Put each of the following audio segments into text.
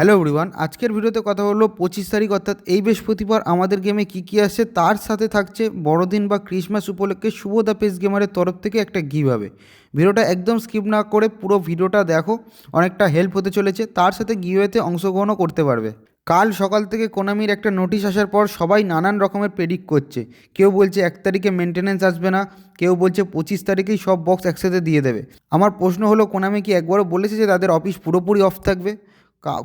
Hello everyone, আজকের ভিডিওতে কথা হলো পঁচিশ তারিখ, অর্থাৎ এই বৃহস্পতিবার আমাদের গেমে কী কী আসছে, তার সাথে থাকছে বড়দিন বা ক্রিসমাস উপলক্ষে শুভ দ্য পেস গেমারের তরফ থেকে একটা গিভ হবে ভিডিওটা একদম স্কিপ না করে পুরো ভিডিওটা দেখো, অনেকটা হেল্প হতে চলেছে, তার সাথে গিভওয়েতে অংশগ্রহণও করতে পারবে। কাল সকাল থেকে কোনামির একটা নোটিশ আসার পর সবাই নানান রকমের প্রেডিক্ট করছে। কেউ বলছে এক তারিখে মেনটেনেন্স আসবে না, কেউ বলছে পঁচিশ তারিখেই সব বক্স একসাথে দিয়ে দেবে। আমার প্রশ্ন হলো, কোনামি কি একবারও বলেছে যে তাদের অফিস পুরোপুরি অফ থাকবে?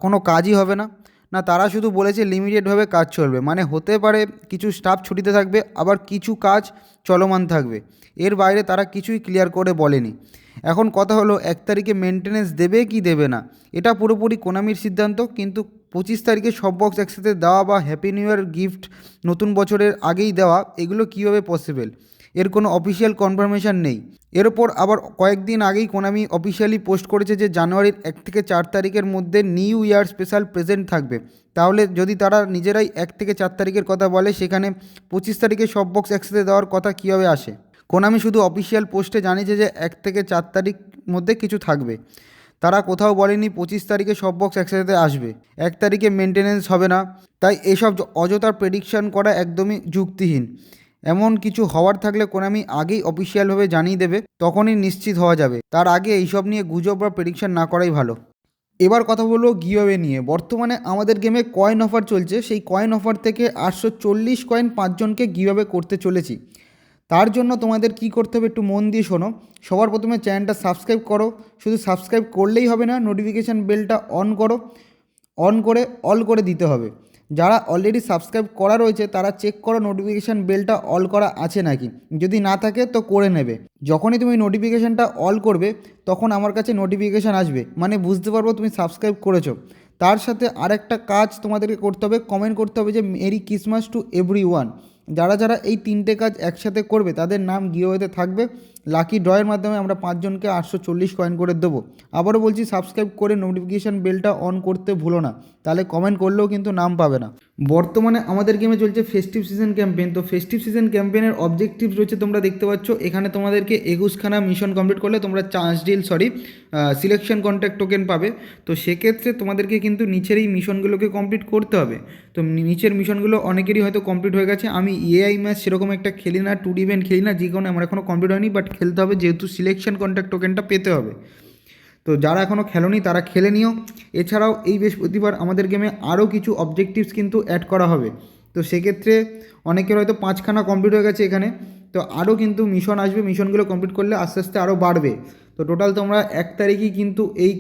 কোনো কাজই হবে না। না, তারা শুধু বলেছে লিমিটেডভাবে কাজ চলবে। মানে হতে পারে কিছু স্টাফ ছুটিতে থাকবে, আবার কিছু কাজ চলমান থাকবে। এর বাইরে তারা কিছুই ক্লিয়ার করে বলেনি। এখন কথা হলো, এক তারিখে মেনটেনেন্স দেবে কি দেবে না? এটা পুরোপুরি কোনামির সিদ্ধান্ত, কিন্তু পঁচিশ তারিখে সব বক্স একসাথে দেওয়া বা হ্যাপি নিউ ইয়ার গিফট নতুন বছরের আগেই দেওয়া, এগুলো কীভাবে পসিবল এর কোনো অফিসিয়াল কনফার্মেশন নেই। এর ওপর আবার কয়েকদিন আগেই কোনামি অফিসিয়ালি পোস্ট করেছে যে জানুয়ারির এক থেকে চার তারিখের মধ্যে নিউ ইয়ার স্পেশাল প্রেজেন্ট থাকবে। তাহলে যদি তারা নিজেরাই এক থেকে চার তারিখের কথা বলে, সেখানে পঁচিশ তারিখে সব বক্স একসাথে দেওয়ার কথা কীভাবে আসে? কোনামি শুধু অফিসিয়াল পোস্টে জানিয়েছে যে এক থেকে চার তারিখ মধ্যে কিছু থাকবে। তারা কোথাও বলেনি পঁচিশ তারিখে সব বক্স একসাথে আসবে। এক তারিখে মেনটেনেন্স হবে না। তাই এসব অযথা প্রেডিকশন করা একদমই যুক্তিহীন। এমন কিছু হওয়ার থাকলে কোনামি আগেই অফিসিয়ালভাবে জানিয়ে দেবে, তখনই নিশ্চিত হওয়া যাবে। তার আগে এইসব নিয়ে গুজব বা প্রেডিকশন না করাই ভালো। এবার কথা বলব গিওয়ে নিয়ে। বর্তমানে আমাদের গেমে কয়েন অফার চলছে। সেই কয়েন অফার থেকে আটশো চল্লিশ কয়েন পাঁচজনকে গিওয়ে করতে চলেছি। তার জন্য তোমাদের কি করতে হবে একটু মন দিয়ে শোনো। সবার প্রথমে চ্যানেলটা সাবস্ক্রাইব করো। শুধু সাবস্ক্রাইব করলেই হবে না নোটিফিকেশান বেলটা অন করো। অন করে অল করে দিতে হবে। যারা অলরেডি সাবস্ক্রাইব করা রয়েছে, তারা চেক করো নোটিফিকেশান বেলটা অল করা আছে নাকি? যদি না থাকে, তো করে নেবে। যখনই তুমি নোটিফিকেশানটা অল করবে, তখন আমার কাছে নোটিফিকেশান আসবে। মানে বুঝতে পারব তুমি সাবস্ক্রাইব করেছ। তার সাথে আরেকটা কাজ তোমাদেরকে করতে হবে কমেন্ট করতে হবে যে merry Christmas to everyone যারা যারা এই তিনটে কাজ একসাথে করবে, তাদের নাম গিওয়েতে থাকবে। লাকি ড্রয়ের মাধ্যমে আমরা পাঁচজনকে আটশো চল্লিশ কয়েন করে দেবো। আবারও বলছি সাবস্ক্রাইব করে নোটিফিকেশান বেলটা অন করতে ভুলো না। তাহলে কমেন্ট করলেও কিন্তু নাম পাবে না। বর্তমানে আমাদের গেমে চলছে ফেস্টিভ সিজন ক্যাম্পেইন তো ফেস্টিভ সিজন ক্যাম্পেইনের অবজেক্টিভ রয়েছে তোমরা দেখতে পাচ্ছ। এখানে তোমাদেরকে একুশখানা মিশন কমপ্লিট করলে তোমরা chance deal sorry selection contact token পাবে। তো সেক্ষেত্রে তোমাদেরকে কিন্তু নিচের এই মিশনগুলোকে কমপ্লিট করতে হবে। তো নিচের মিশনগুলো অনেকেরই হয়তো কমপ্লিট হয়ে গেছে। আমি এআই ম্যাচ সেরকম একটা খেলি না টু ইভেন্ট খেলি না, যে কারণে আমার এখনও কমপ্লিট হয়নি বাট খেলতে হবে, যেহেতু সিলেকশন কন্ট্যাক্ট টোকেনটা পেতে হবে। তো যারা এখনও খেলোনি, তারা খেলে নিও। এছাড়াও এই বৃহস্পতিবার আমাদের গেমে আরও কিছু অবজেক্টিভস কিন্তু অ্যাড করা হবে। তো সেক্ষেত্রে অনেকের হয়তো পাঁচখানা কমপ্লিট হয়ে গেছে এখানে। তো আরও কিন্তু মিশন আসবে। মিশনগুলো কমপ্লিট করলে আস্তে আস্তে আরও বাড়বে। তো টোটাল তোমরা এক তারিখেই কিন্তু এই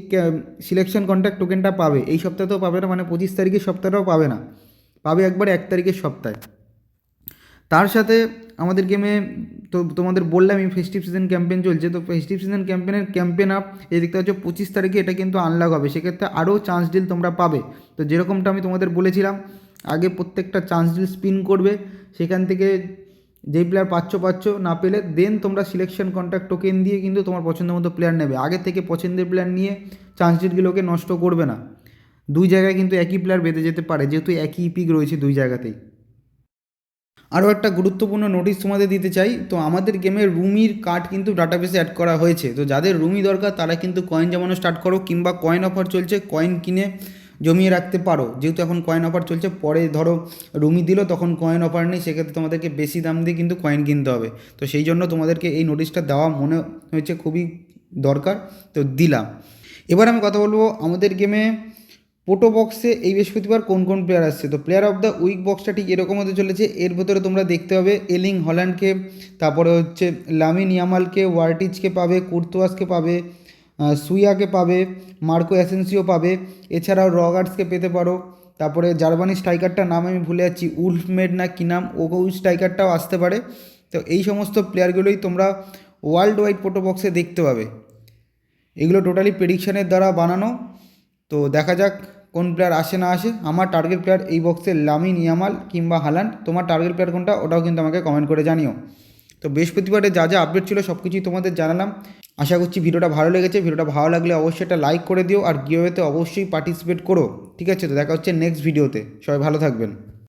সিলেকশন কন্ট্যাক্ট টোকেনটা পাবে। এই সপ্তাহতেও পাবে না মানে পঁচিশ তারিখের সপ্তাহটাও পাবে না। পাবে একবার এক তারিখের সপ্তাহে। তার সাথে আমাদের গেমে তো তোমাদের বললাম এই ফেস্টিভ সিজন ক্যাম্পেন চলছে, তো ফেস্টিভ সিজন ক্যাম্পেনের ক্যাম্পেন আপ এই দেখতে পাচ্ছ পঁচিশ তারিখে এটা কিন্তু আনলক হবে। সেক্ষেত্রে আরও চান্স ডিল তোমরা পাবে। তো যেরকমটা আমি তোমাদের বলেছিলাম, আগে প্রত্যেকটা চান্স ডিল স্পিন করবে, সেখান থেকে যেই প্লেয়ার পাচ্ছ পাচ্ছ, না পেলে দেন তোমরা সিলেকশন কন্ট্যাক্ট টোকেন দিয়ে কিন্তু তোমার পছন্দ মতো প্লেয়ার নেবে। আগে থেকে পছন্দের প্লেয়ার নিয়ে চান্স ডিলগুলোকে নষ্ট করবে না। দুই জায়গায় কিন্তু একই প্লেয়ার বেঁধে যেতে পারে, যেহেতু একই ইপিক রয়েছে দুই জায়গাতেই। আরও একটা গুরুত্বপূর্ণ নোটিশ তোমাদের দিতে চাই। তো আমাদের গেমের রুমির কার্ড কিন্তু ডাটাবেসে অ্যাড করা হয়েছে। তো যাদের রুমি দরকার, তারা কিন্তু কয়েন জমানো স্টার্ট করো কিংবা কয়েন অফার চলছে কয়েন কিনে জমিয়ে রাখতে পারো। যেহেতু এখন কয়েন অফার চলছে, পরে ধরো রুমি দিল, তখন কয়েন অফার নেই, সেক্ষেত্রে তোমাদেরকে বেশি দাম দিয়ে কিন্তু কয়েন কিনতে হবে। তো সেই জন্য তোমাদেরকে এই নোটিশটা দেওয়া মনে হয়েছে খুবই দরকার। তো দিলাম। এবার আমি কথা বলব আমাদের গেমে পোটো বক্সে এই বৃহস্পতিবার কোন কোন প্লেয়ার আসছে? তো প্লেয়ার অফ দ্য উইক বক্সটা ঠিক এরকম হতে চলেছে। এর ভেতরে তোমরা দেখতে পাবে এলিং হল্যান্ডকে তারপরে হচ্ছে লামিন ইয়ামালকে ওয়ার্টিজকে পাবে কুর্তোয়াসকে পাবে সুইয়াকে পাবে মার্কো অ্যাসেন্সিও পাবে। এছাড়াও রগার্টসকে পেতে পারো। তারপরে জার্মানি স্ট্রাইকারটার নাম আমি ভুলে যাচ্ছি উলফমেড না কি নাম? ও স্ট্রাইকারটাও আসতে পারে। তো এই সমস্ত প্লেয়ারগুলোই তোমরা ওয়ার্ল্ড ওয়াইড পোটো বক্সে দেখতে পাবে। এগুলো টোটালি প্রেডিকশানের দ্বারা বানানো। তো দেখা যাক কোন প্লেয়ার আসে না আসে। আমার টার্গেট প্লেয়ার এই বক্সে লামিন ইয়ামাল কিংবা হালান। তোমার টার্গেট প্লেয়ার কোনটা ওটাও কিন্তু আমাকে কমেন্ট করে জানিও। তো বৃহস্পতিবারে যা যা আপডেট ছিল সব কিছুই তোমাদের জানালাম। আশা করছি ভিডিওটা ভালো লেগেছে। ভিডিওটা ভালো লাগলে অবশ্যই একটা লাইক করে দিও। আর গিওয়েতে অবশ্যই পার্টিসিপেট করো। ঠিক আছে? তো দেখা হচ্ছে নেক্সট ভিডিওতে সবাই ভালো থাকবেন।